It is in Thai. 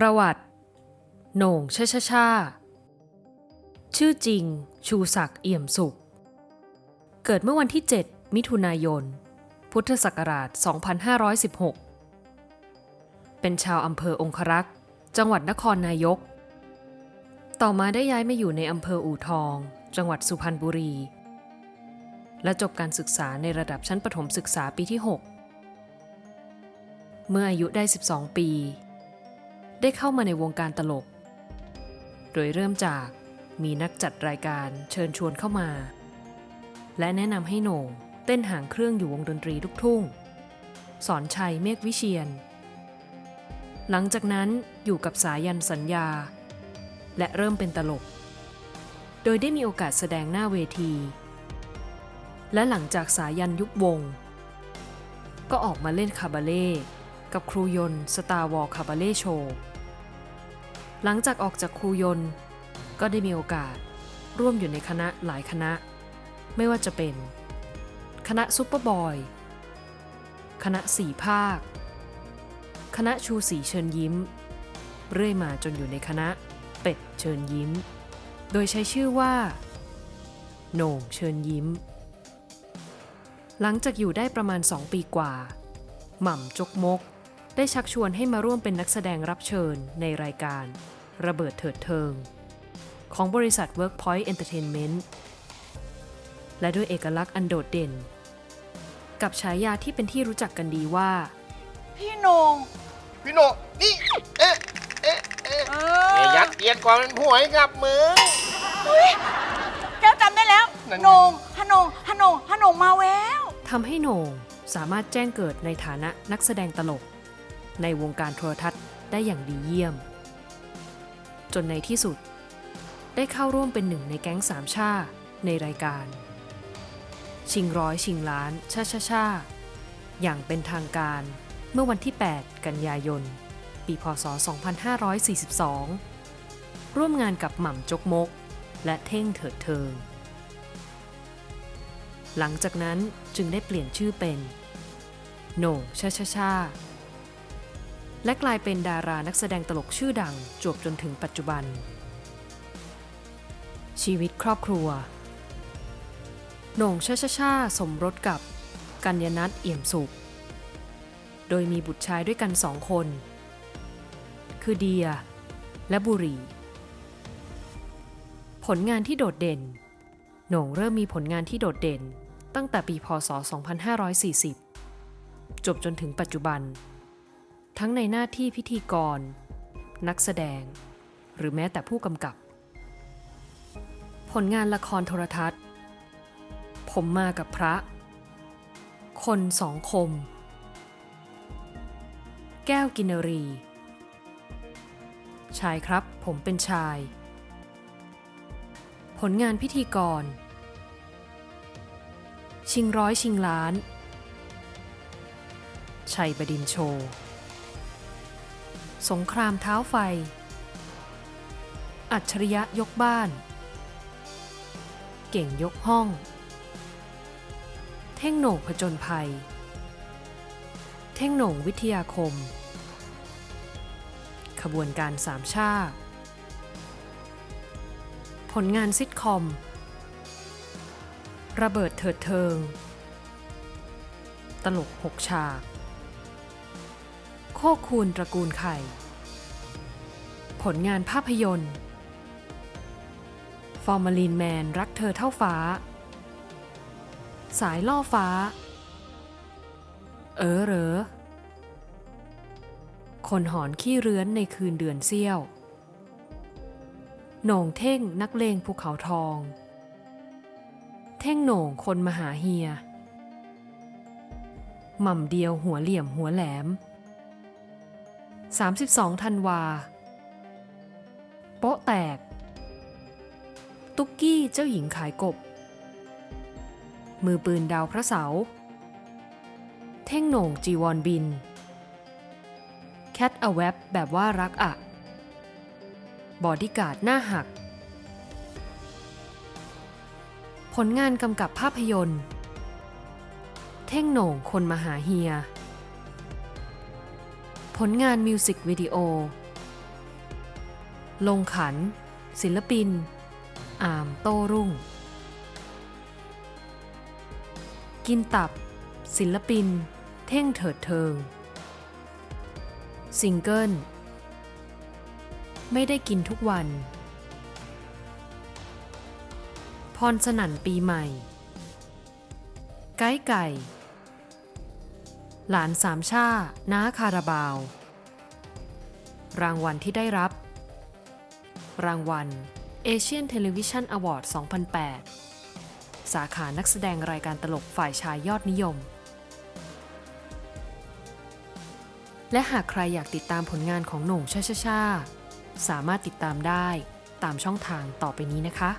ประวัติ โหน่งชาชชาชื่อจริง ชูศักดิ์เอี่ยมสุข เกิดเมื่อวันที่ 7 มิถุนายน พุทธศักราช 2516 เป็นชาวอำเภอองครักษ์ จังหวัดนครนายก ต่อมาได้ย้ายมาอยู่ในอำเภออู่ทอง จังหวัดสุพรรณบุรี และจบการศึกษาในระดับชั้นประถมศึกษาปีที่ 6 เมื่ออายุได้ 12 ปี ได้เข้ามาในวงการตลก โดยเริ่มจากมีนักจัดรายการเชิญชวนเข้ามา และแนะนำให้โหน่งเต้นหางเครื่องอยู่วงดนตรีลูกทุ่ง สอนชัยเมฆวิเชียน หลังจากนั้นอยู่กับสายันสัญญา และเริ่มเป็นตลก โดยได้มีโอกาสแสดงหน้าเวที และหลังจากสายันยุบวง ก็ออกมาเล่นคาบาเล่ กับครูยนสตาร์วอลคาบาเล่โชว์หลังจากออกจากครูยนก็ได้มีโอกาสร่วมอยู่ในคณะหลายคณะ ไม่ว่าจะเป็น คณะซุปเปอร์บอย คณะสี่ภาค คณะชูสีเชิญยิ้ม เรื่อยมาจนอยู่ในคณะเป็ดเชิญยิ้ม โดยใช้ชื่อว่าโหน่งเชิญยิ้ม หลังจากอยู่ได้ประมาณ2ปีกว่า หม่ำจกมก ได้ชักชวนให้มาร่วมเป็นนักแสดงรับเชิญในรายการ ระเบิดเถิดเทิง ของบริษัท Workpoint Entertainment และด้วยเอกลักษณ์อันโดดเด่น กับฉายาที่เป็นที่รู้จักกันดีว่า พี่โหนงพี่โหนงนี่ เอ๊ะ เอ๊ะ เอ๊ะเออย่าอยัดเยียดก่อนเป็นผัวให้กับมึงแก้วจำได้แล้วนั่นไง โหนงฮะโหนงฮะโหนงฮะโหนงมาแววทำให้โหน่งสามารถแจ้งเกิดในฐานะนักแสดงตลก ในวงการโทรทัศน์ได้อย่างดีเยี่ยม จนในที่สุด ได้เข้าร่วมเป็นหนึ่งในแก๊งสามชาในรายการ ชิงร้อยชิงล้านชาชาชาอย่างเป็นทางการเมื่อวันที่ 8 กันยายน ปีพศ 2542 ร่วมงานกับหม่ำจกมก และเท่งเถิดเทิง หลังจากนั้นจึงได้เปลี่ยนชื่อเป็น โหน่งชาชาชา และกลายเป็นดารานักแสดงตลกชื่อดังจวบจนถึงปัจจุบัน ชีวิตครอบครัวโหน่งชาชาชาสมรสกับ กัญญนัทเอี่ยมสุข โดยมีบุตรชายด้วยกันสองคน คือเดีย และบุรี ผลงานที่โดดเด่นโหน่งเริ่มมีผลงานที่โดดเด่น ตั้งแต่ปีพศ 2540 จบจนถึงปัจจุบัน ทั้งในหน้าที่พิธีกร นักแสดง หรือแม้แต่ผู้กำกับ ผลงานละครโทรทัศน์ ผมมากับพระ คนสองคม แก้วกินรี ชายครับผมเป็นชาย ผลงานพิธีกร ชิงร้อยชิงล้าน ชัยบดินโชว์ สงครามเท้าไฟ อัจฉริยะยกบ้าน เก่งยกห้อง เท่งโหน่งผจญภัย เท่งโหน่งวิทยาคม ขบวนการสามชาติผลงานซิทคอม ระเบิดเถิดเทิง ตลกหกฉาก โคกคูณตระกูลไข่ ผลงานภาพยนตร์ ฟอร์มาลีนแมนรักเธอเท่าฟ้า สายล่อฟ้า เออเหรอ คนหอนขี้เรื้อนในคืนเดือนเซี่ยวโหน่งเท่งนักเลงภูเขาทอง เท่งโหน่งคนมหาเฮียหม่ำเดียวหัวเหลี่ยมหัวแหลม 32ธันวา โป๊ะแตก ตุ๊กกี้เจ้าหญิงขายกบ มือปืนดาวพระเสา เท่งโหน่งจีวอนบิน แคทอแวบแบบว่ารักอะ บอดี้การ์ดหน้าหัก ผลงานกำกับภาพยนตร์ เท่งโหน่งคนมหาเฮีย ผลงานมิวสิกวิดีโอ ลงขัน ศิลปิน อามโต้รุ่ง กินตับ ศิลปิน เท่งเถิดเทิง ซิงเกิล ไม่ได้กินทุกวัน พรสนั่นปีใหม่ ไก่ไก่ หลานสามชาน้าคาราบาว รางวัลที่ได้รับ รางวัล Asian Television Award 2008 สาขานักแสดงรายการตลกฝ่ายชายยอดนิยม และหากใครอยากติดตามผลงานของหน่งชาชาชาสามารถติดตามได้ตามช่องทางต่อไปนี้นะคะ